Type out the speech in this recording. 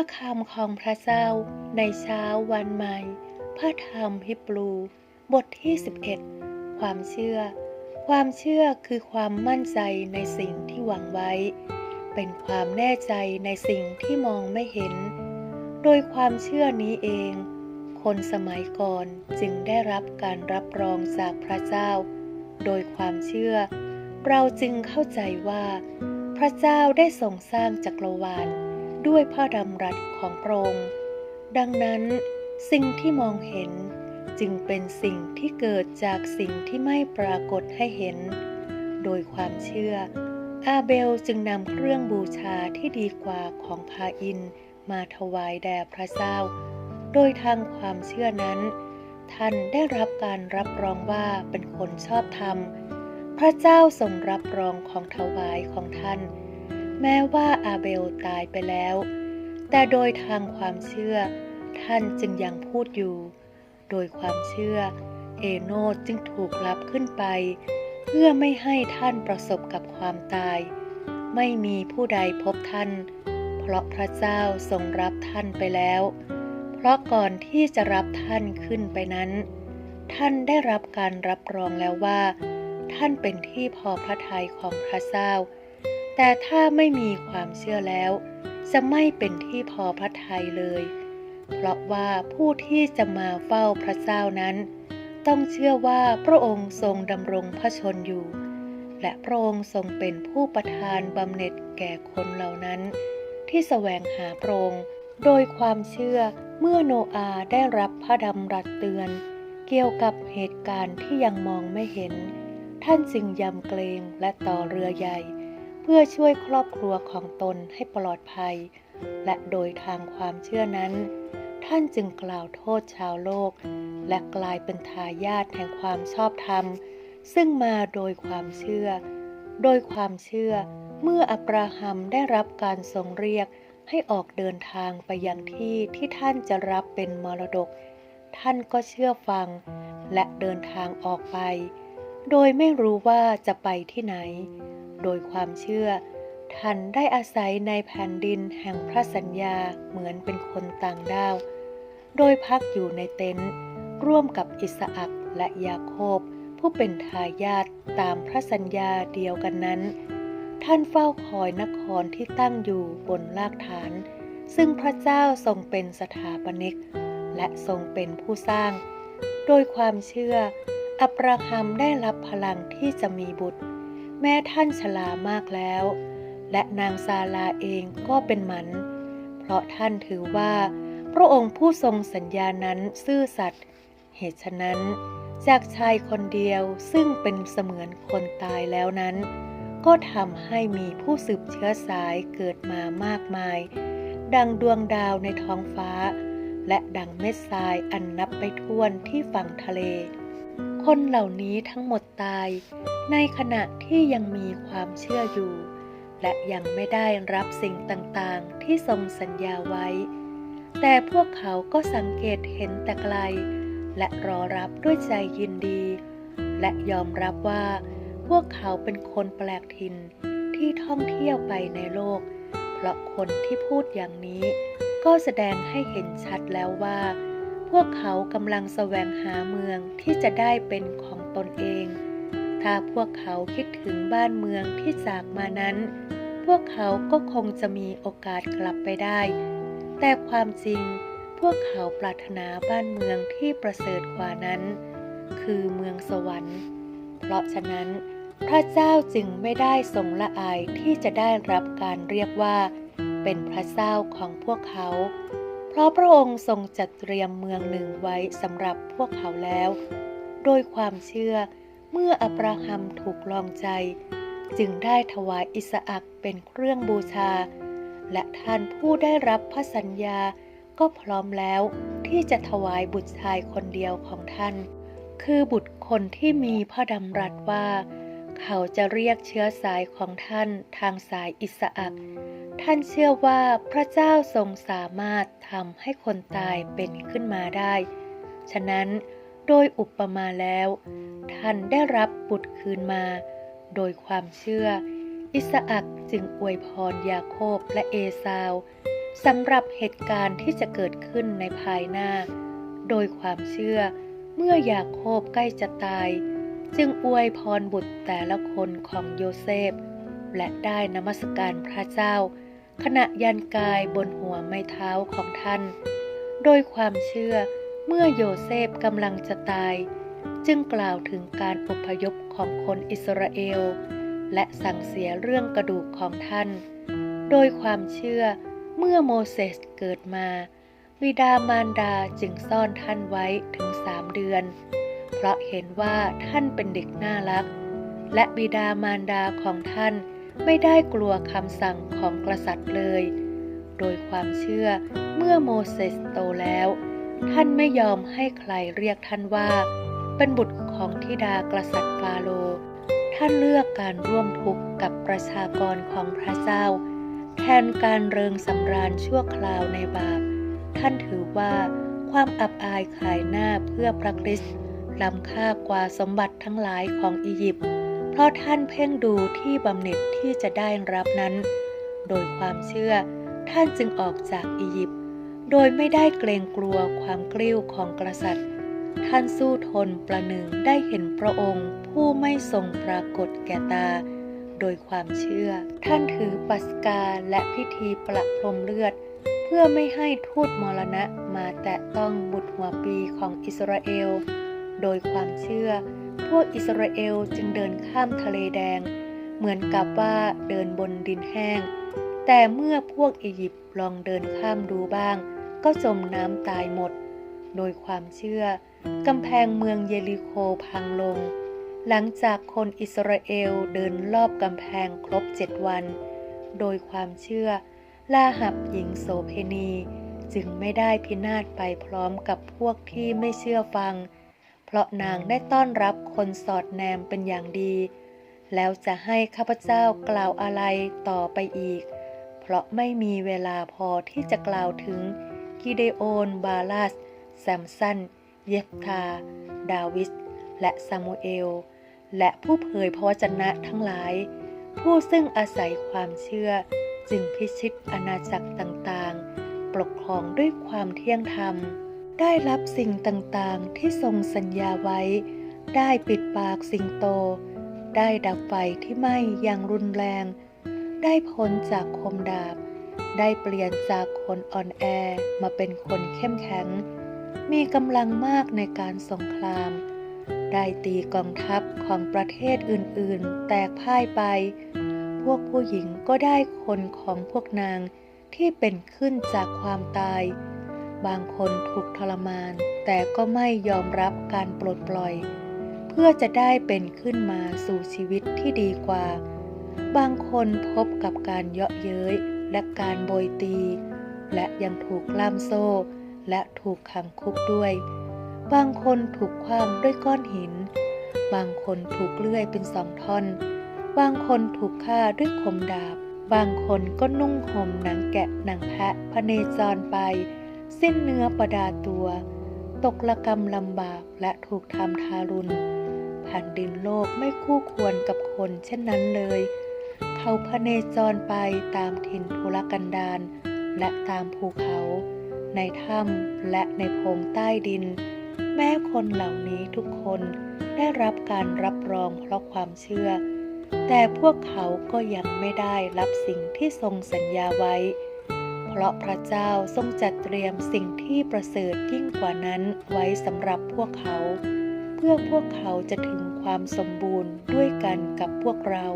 ระคำของพระเจ้าในเช้าวันใหม่ พระธรรมฮิบรู บทที่ 11 ความเชื่อ ความเชื่อคือความมั่นใจในสิ่งที่หวังไว้ เป็นความแน่ใจในสิ่งที่มองไม่เห็น โดยความเชื่อนี้เอง คนสมัยก่อนจึงได้รับการรับรองจากพระเจ้า โดยความเชื่อ เราจึงเข้าใจว่า พระเจ้าได้ทรงสร้างจักรวาล ด้วยพระดำรัสของพระองค์ ดังนั้นสิ่งที่มองเห็นจึงเป็นสิ่งที่เกิดจากสิ่งที่ไม่ปรากฏให้เห็น โดยความเชื่อ อาเบลจึงนำเครื่องบูชาที่ดีกว่าของพาอินมาถวายแด่พระเจ้า โดยทางความเชื่อนั้น ท่านได้รับการรับรองว่าเป็นคนชอบธรรม พระเจ้าทรงรับรองของถวายของท่าน แม้ว่าอาเบลตายไปแล้ว แต่โดยทางความเชื่อ ท่านจึงยังพูดอยู่ โดยความเชื่อ เอโนจึงถูกรับขึ้นไป เพื่อไม่ให้ท่านประสบกับความตาย ไม่มีผู้ใดพบท่าน เพราะพระเจ้าทรงรับท่านไปแล้ว เพราะก่อนที่จะรับท่านขึ้นไปนั้น ท่านได้รับการรับรองแล้วว่า ท่านเป็นที่พอพระทัยของพระเจ้า แต่ถ้าไม่มีความเชื่อแล้ว จะไม่เป็นที่พอพระทัยเลย เพราะว่าผู้ที่จะมาเฝ้าพระเจ้านั้น ต้องเชื่อว่าพระองค์ทรงดำรงพระชนอยู่ และพระองค์ทรงเป็นผู้ประทานบำเหน็จแก่คนเหล่านั้น ที่แสวงหาพระองค์โดยความเชื่อเมื่อโนอาห์ได้รับพระดำรัสเตือน เกี่ยวกับเหตุการณ์ที่ยังมองไม่เห็น ท่านจึงยำเกรงและต่อเรือใหญ่ พื่อช่วยครอบครัวของตนให้ปลอดภัย และโดยทางความเชื่อนั้น ท่านจึงกล่าวโทษชาวโลก และกลายเป็นทายาทแห่งความชอบธรรม ซึ่งมาโดยความเชื่อ โดยความเชื่อ เมื่ออับราฮัมได้รับการทรงเรียกให้ออกเดินทางไปยังที่ที่ท่านจะรับเป็นมรดก ท่านก็เชื่อฟัง และเดินทางออกไป โดยไม่รู้ว่าจะไปที่ไหน โดยความเชื่อ ท่านได้อาศัยในแผ่นดินแห่งพระสัญญาเหมือนเป็นคนต่างด้าว โดยพักอยู่ในเต็นท์ร่วมกับอิสอักและยาโคบ ผู้เป็นทายาทตามพระสัญญาเดียวกันนั้น ท่านเฝ้าคอยนครที่ตั้งอยู่บนรากฐาน ซึ่งพระเจ้าทรงเป็นสถาปนิก และทรงเป็นผู้สร้าง โดยความเชื่อ อับราฮัมได้รับพลังที่จะมีบุตร แม้ท่านชรามากแล้ว และนางซาลาเองก็เป็นหมัน เพราะท่านถือว่า พระองค์ผู้ทรงสัญญานั้นซื่อสัตย์เหตุฉะนั้น จากชายคนเดียวซึ่งเป็นเสมือนคนตายแล้วนั้น ก็ทำให้มีผู้สืบเชื้อสายเกิดมามากมาย ดังดวงดาวในท้องฟ้า และดังเม็ดทรายอันนับไปท้วนที่ฝั่งทะเล คนเหล่านี้ทั้งหมดตาย ในขณะที่ยังมีความเชื่ออยู่ และยังไม่ได้รับสิ่งต่างๆ ที่ทรงสัญญาไว้ แต่พวกเขาก็สังเกตเห็นแต่ไกล และรอรับด้วยใจยินดี และยอมรับว่า พวกเขาเป็นคนแปลกถิ่นที่ท่องเที่ยวไปในโลก เพราะคนที่พูดอย่างนี้ ก็แสดงให้เห็นชัดแล้วว่า พวกเขากำลังแสวงหาเมืองที่จะได้เป็นของตนเอง ถ้าพวกเขาคิดถึงบ้านเมืองที่จากมานั้น พวกเขาก็คงจะมีโอกาสกลับไปได้ แต่ความจริงพวกเขาปรารถนาบ้านเมืองที่ประเสริฐกว่านั้น คือเมืองสวรรค์ เพราะฉะนั้น พระเจ้าจึงไม่ได้ทรงละอายที่จะได้รับการเรียกว่า เป็นพระเจ้าของพวกเขา เพราะพระองค์ทรงจัดเตรียมเมืองหนึ่งไว้สำหรับพวกเขาแล้ว โดยความเชื่อเมื่ออับราฮัมถูกลองใจ จึงได้ถวายอิสอักเป็นเครื่องบูชา และท่านผู้ได้รับพระสัญญาก็พร้อมแล้วที่จะถวายบุตรชายคนเดียวของท่าน คือบุตรคนที่มีพระดำรัสว่า เขาจะเรียกเชื้อสายของท่านทางสายอิสอัก ท่านเชื่อว่าพระเจ้าทรงสามารถทำให้คนตายเป็นขึ้นมาได้ ฉะนั้นโดยอุปมาแล้ว ท่านได้รับบุตรคืนมา โดยความเชื่อ อิสอักจึงอวยพรยาโคบและเอสาวสำหรับเหตุการณ์ที่จะเกิดขึ้นในภายหน้า โดยความเชื่อเมื่อยาโคบใกล้จะตาย จึงอวยพรบุตรแต่ละคนของโยเซฟ และได้นมัสการพระเจ้า ขณะยันกายบนหัวไม้เท้าของท่าน โดยความเชื่อเมื่อโยเซฟกำลังจะตาย จึงกล่าวถึงการอพยพของคนอิสราเอล และสั่งเสียเรื่องกระดูกของท่าน โดยความเชื่อเมื่อโมเสสเกิดมาบิดามารดาจึงซ่อนท่านไว้ถึงสามเดือน เพราะเห็นว่าท่านเป็นเด็กน่ารัก และบิดามารดาของท่าน ไม่ได้กลัวคำสั่งของกษัตริย์เลย โดยความเชื่อเมื่อโมเสสโตแล้ว ท่านไม่ยอมให้ใครเรียกท่านว่า เป็นบุตรของธิดากษัตริย์ฟาโรท่านเลือกการร่วมทุกข์กับประชากรของพระเจ้า แทนการเริงสำราญชั่วคราวในบาป ท่านถือว่าความอับอายขายหน้าเพื่อพระคริสต์ล้ำค่ากว่าสมบัติทั้งหลายของอียิปต์ เพราะท่านเพ่งดูที่บำเหน็จที่จะได้รับนั้น โดยความเชื่อท่านจึงออกจากอียิปต์โดยไม่ได้เกรงกลัวความกลิ้วของกษัตริย์ ท่านสู้ทนประหนึ่งได้เห็นพระองค์ผู้ไม่ทรงปรากฏแก่ตา โดยความเชื่อ ท่านถือปัสกาและพิธีประพรมเลือด เพื่อไม่ให้ทูตมรณะมาแตะต้องบุตรหัวปีของอิสราเอล โดยความเชื่อ พวกอิสราเอลจึงเดินข้ามทะเลแดง เหมือนกับว่าเดินบนดินแห้ง แต่เมื่อพวกอียิปต์ลองเดินข้ามดูบ้าง ก็จมน้ำตายหมด โดยความเชื่อกำแพงเมืองเยริโคพังลง หลังจากคนอิสราเอลเดินรอบกำแพงครบเจ็ดวัน โดยความเชื่อลาหับหญิงโสเพณี จึงไม่ได้พินาศไปพร้อมกับพวกที่ไม่เชื่อฟัง เพราะนางได้ต้อนรับคนสอดแนมเป็นอย่างดี แล้วจะให้ข้าพเจ้ากล่าวอะไรต่อไปอีก เพราะไม่มีเวลาพอที่จะกล่าวถึงกิเดโอนบาลัสแซมสัน เยฟธาดาวิส และซามูเอล และผู้เผยพระวจนะทั้งหลาย ผู้ซึ่งอาศัยความเชื่อ จึงพิชิตอาณาจักรต่างๆ ปกครองด้วยความเที่ยงธรรม ได้รับสิ่งต่างๆที่ทรงสัญญาไว้ ได้ปิดปากสิงโต ได้ดับไฟที่ไหม้อย่างรุนแรง ได้พ้นจากคมดาบ ได้เปลี่ยนจากคนอ่อนแอมาเป็นคนเข้มแข็ง มีกำลังมากในการสงคราม ได้ตีกองทัพของประเทศอื่นๆ แตกพ่ายไป พวกผู้หญิงก็ได้คนของพวกนางที่เป็นขึ้นจากความตาย บางคนถูกทรมาน แต่ก็ไม่ยอมรับการปลดปล่อย เพื่อจะได้เป็นขึ้นมาสู่ชีวิตที่ดีกว่า บางคนพบกับการเยาะเย้ยและการโบยตี และยังถูกล่ามโซ่ และถูกขังคุกด้วย บางคนถูกคว้างด้วยก้อนหิน บางคนถูกเลื่อยเป็นสองท่อน บางคนถูกฆ่าด้วยคมดาบ บางคนก็นุ่งห่มหนังแกะหนังแพะพเนจรไป สิ้นเนื้อประดาตัว ตกละกรรมลำบากและถูกทำทารุณแผ่นดินโลกไม่คู่ควรกับคนเช่นนั้นเลย เขาพเนจรไปตามถิ่นทุรกันดารและตามภูเขา ในถ้ำและในโพรงใต้ดิน แม้คนเหล่านี้ทุกคนได้รับการรับรองเพราะความเชื่อ แต่พวกเขาก็ยังไม่ได้รับสิ่งที่ทรงสัญญาไว้ เพราะพระเจ้าทรงจัดเตรียมสิ่งที่ประเสริฐยิ่งกว่านั้นไว้สำหรับพวกเขา เพื่อพวกเขาจะถึงความสมบูรณ์ด้วยกันกับพวกเรา